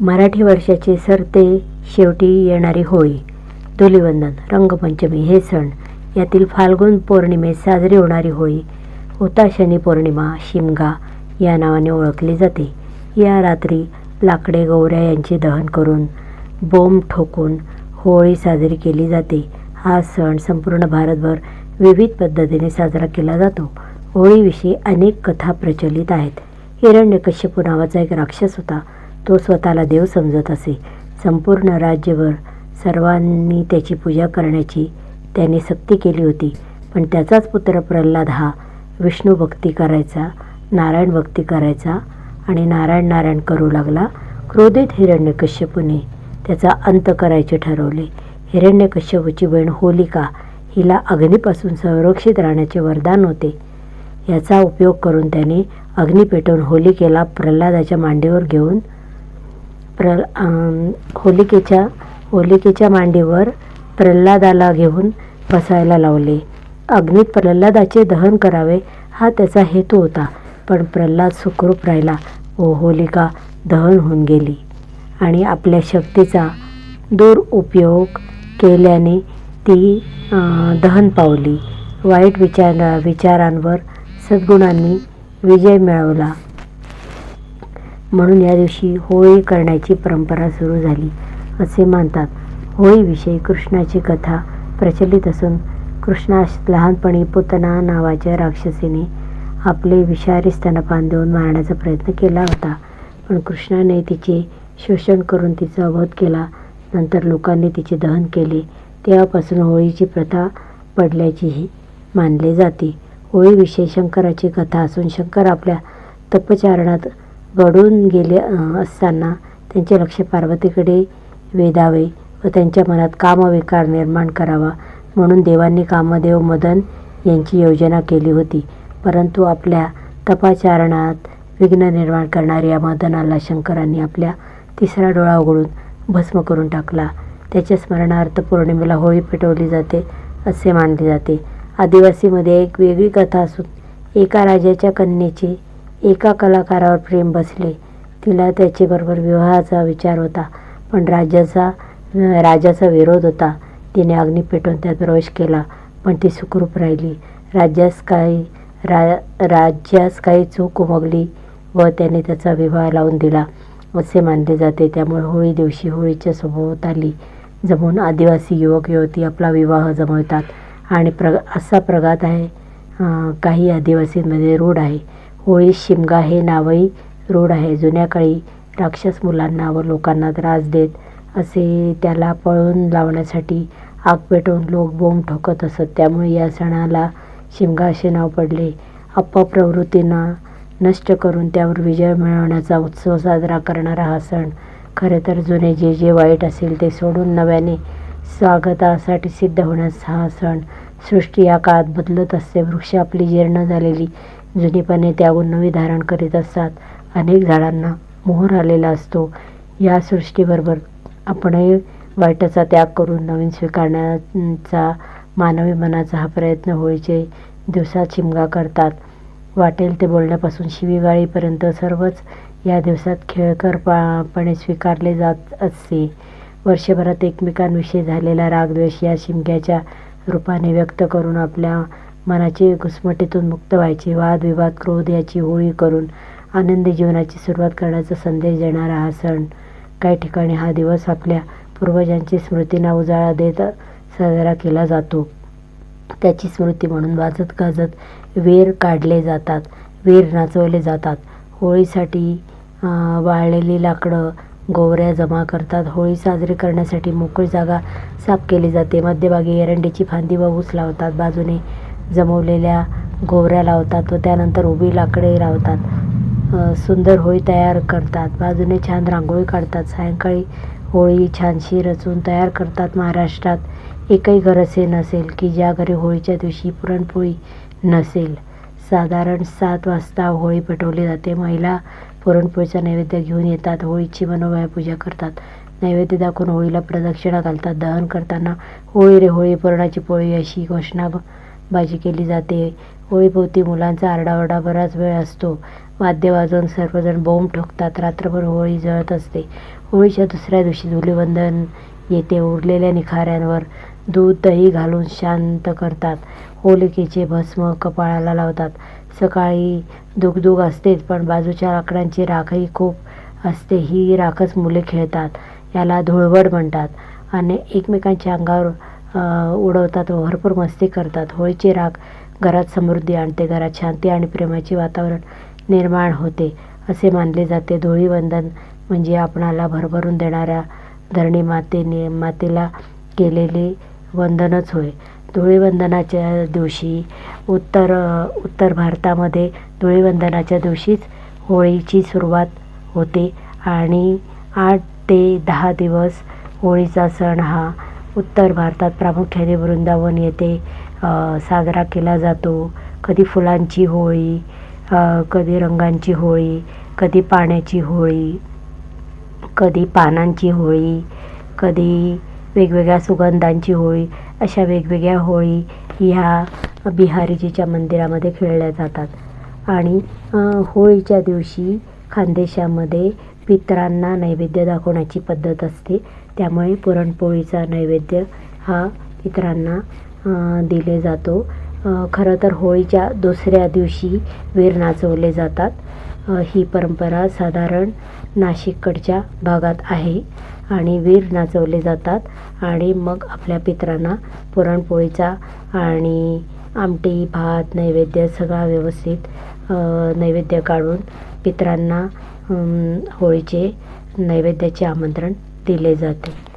मराठी वर्षाचे सरते शेवटी येणारी होळी धुलिवंदन रंगपंचमी हे सण. यातील फाल्गुन पौर्णिमेत साजरी होणारी होळी उताशनी पौर्णिमा शिमगा या नावाने ओळखली जाते. या रात्री लाकडे गौऱ्या यांचे दहन करून बोंब ठोकून होळी साजरी केली जाते. हा सण संपूर्ण भारतभर विविध पद्धतीने साजरा केला जातो. होळीविषयी अनेक कथा प्रचलित आहेत. हिरण्यकश्यपू नावाचा एक राक्षस होता. तो स्वतःला देव समजत असे. संपूर्ण राज्यभर सर्वांनी त्याची पूजा करण्याची त्याने सक्ती केली होती. पण त्याचाच पुत्र प्रल्हाद हा विष्णू भक्ती करायचा नारायण भक्ती करायचा आणि नारायण नारायण करू लागला. क्रोधित हिरण्यकश्यपूने त्याचा अंत करायचे ठरवले. हिरण्यकश्यपूची बहीण होलिका हिला अग्नीपासून संरक्षित राहण्याचे वरदान होते. याचा उपयोग करून त्याने अग्नी पेटवून होलिकेला प्रल्हादाच्या मांडीवर घेऊन प्र होलिकेच्या होलिकेच्या मांडीवर प्रल्हादाला घेऊन बसायला लावले. अग्नीत प्रल्हादाचे दहन करावे हा त्याचा हेतू होता पण प्रल्हाद सुखरूप राहिला. व होलिका दहन होऊन गेली आणि आपल्या शक्तीचा दुरुपयोग केल्याने ती दहन पावली. वाईट विचार विचारांवर सद्गुणांनी विजय मिळवला. म्हणून या दिवशी होळी करण्याची परंपरा सुरू झाली असे मानतात. होळीविषयी कृष्णाची कथा प्रचलित असून कृष्णास लहानपणी पुतना नावाच्या राक्षसीने आपले विषारी स्तनपान देऊन मारण्याचा प्रयत्न केला होता. पण कृष्णाने तिचे शोषण करून तिचा वध केला नंतर लोकांनी तिचे दहन केले. तेव्हापासून होळीची प्रथा पडल्याचीही मानले जाते. होळीविषयी शंकराची कथा असून शंकर आपल्या तपचारणात गढून गेले असताना त्यांचे लक्ष पार्वतीकडे वेधावे व त्यांच्या मनात कामविकार निर्माण करावा म्हणून देवांनी कामदेव मदन यांची योजना केली होती. परंतु आपल्या तपाचारणात विघ्न निर्माण करणाऱ्या मदनाला शंकरांनी आपल्या तिसरा डोळा उघडून भस्म करून टाकला. त्याच्या स्मरणार्थ पौर्णिमेला होळी पेटवली जाते असे मानले जाते. आदिवासीमध्ये एक वेगळी कथा असून एका राजाच्या कन्येची एका कलाकारावर प्रेम बसले. तिला त्याच्याबरोबर विवाहाचा विचार होता पण राजाचा राजाचा विरोध होता. तिने अग्नी पेटवून त्यात प्रवेश केला पण ती सुखरूप राहिली. राज्यास काही रा राज्यास काही चूक उमगली व त्याने त्याचा विवाह लावून दिला. असे मानले जाते. त्यामुळे होळी दिवशी होळीच्या सभोवताली जमून आदिवासी युवक युवती आपला विवाह जमवतात. आणि प्र असा प्रघात आहे काही आदिवासींमध्ये रूढ आहे. होळी शिमगा हे नावही रूढ आहे. जुन्या काळी राक्षस मुलांना व लोकांना त्रास देत असे त्याला पळून लावण्यासाठी आग पेटवून लोक बोंब ठोकत असत. त्यामुळे या सणाला शिमगा असे नाव पडले. अपप्रवृत्तींना नष्ट करून त्यावर विजय मिळवण्याचा उत्सव साजरा करणारा हा सण खरे तर जुने जे जे वाईट असेल ते सोडून नव्याने स्वागतासाठी सिद्ध होण्याचा हा सण सृष्टी या काळात बदलत असते. वृक्ष आपली जीर्ण झालेली जुनीपणे त्याहून नवी धारण करीत असतात. अनेक झाडांना मोहर आलेला असतो. या सृष्टीबरोबर आपणही वाईटाचा त्याग करून नवीन स्वीकारण्याचा मानवी मनाचा हा प्रयत्न होळीचे दिवसात शिमगा करतात. वाटेल ते बोलण्यापासून शिवीगाळीपर्यंत सर्वच या दिवसात खेळकरपणे स्वीकारले जात असते वर्षभरात एकमेकांविषयी झालेला रागद्वेष या शिमग्याच्या रूपाने व्यक्त करून आपल्या मनाची घुसमटीतून मुक्त व्हायचे. वादविवाद क्रोध याची होळी करून आनंदी जीवनाची सुरुवात करण्याचा संदेश देणारा हा सण. काही ठिकाणी हा दिवस आपल्या पूर्वजांची स्मृतींना उजाळा देत साजरा केला जातो. त्याची स्मृती म्हणून वाजत गाजत वेर काढले जातात वेर नाचवले जातात. होळीसाठी वाळलेली लाकडं गोवऱ्या जमा करतात. होळी साजरी करण्यासाठी मोकळी जागा साफ केली जाते. मध्यभागी एरंडीची फांदी व ऊस लावतात. बाजूने जमवलेल्या गोवऱ्या लावतात व त्यानंतर उभी लाकडे लावतात. सुंदर होळी तयार करतात. बाजूने छान रांगोळी काढतात. सायंकाळी होळी छानशी रचून तयार करतात महाराष्ट्रात. एकही घर असे नसेल की ज्या घरी होळीच्या दिवशी पुरणपोळी नसेल. साधारण सात वाजता होळी पेटवली जाते. महिला पुरणपोळीचा नैवेद्य घेऊन येतात. होळीची मनोभावे पूजा करतात. नैवेद्य दाखवून होळीला प्रदक्षिणा घालतात. दहन करताना होळी रे होळी पुरणाची पोळी अशी घोषणा भाजी केली जाते. होळीभोवती मुलांचा आरडाओरडा बराच वेळ असतो. वाद्य वाजवून सर्वजण बोंब ठोकतात. रात्रभर होळी जळत असते. होळीच्या दुसऱ्या दिवशी धुलीवंदन येते. उरलेल्या निखाऱ्यांवर दूध दही घालून शांत करतात. होलिकेचे भस्म कपाळाला लावतात. सकाळी दुगदुग असतेच पण बाजूच्या लाकडांची राखही खूप असते. ही राखच मुले खेळतात. याला धुळवड म्हणतात. आणि एकमेकांच्या अंगावर उडवतात व भरपूर मस्ती करतात. होळीचे राख घरात समृद्धी आणते घरात शांती आणि प्रेमाचे वातावरण निर्माण होते असे मानले जाते. धुळीवंदन म्हणजे आपणाला भरभरून देणाऱ्या धरणी मातेने मातेला केलेले वंदनच होय. धुळीवंदनाच्या दिवशी उत्तर उत्तर भारतामध्ये धुळीवंदनाच्या दिवशीच होळीची सुरुवात होते आणि आठ ते दहा दिवस होळीचा सण हा उत्तर भारतात प्रामुख्याने वृंदावन येथे साजरा केला जातो. कधी फुलांची होळी कधी रंगांची होळी कधी पाण्याची होळी कधी पानांची होळी कधी वेगवेगळ्या सुगंधांची होळी अशा वेगवेगळ्या होळी ह्या बिहारीजीच्या मंदिरामध्ये खेळल्या जातात. आणि होळीच्या दिवशी खानदेशामध्ये पितरांना नैवेद्य दाखवण्याची पद्धत असते. त्यामुळे पुरणपोळीचा नैवेद्य हा पितरांना दिले जातो. खरं तर होळीच्या दुसऱ्या दिवशी वीर नाचवले जातात. ही परंपरा साधारण नाशिककडच्या भागात आहे आणि वीर नाचवले जातात आणि मग आपल्या पितरांना पुरणपोळीचा आणि आमटी भात नैवेद्य सगळा व्यवस्थित नैवेद्य काढून पितरांना होळीचे नैवेद्याचे आमंत्रण दिले जाते.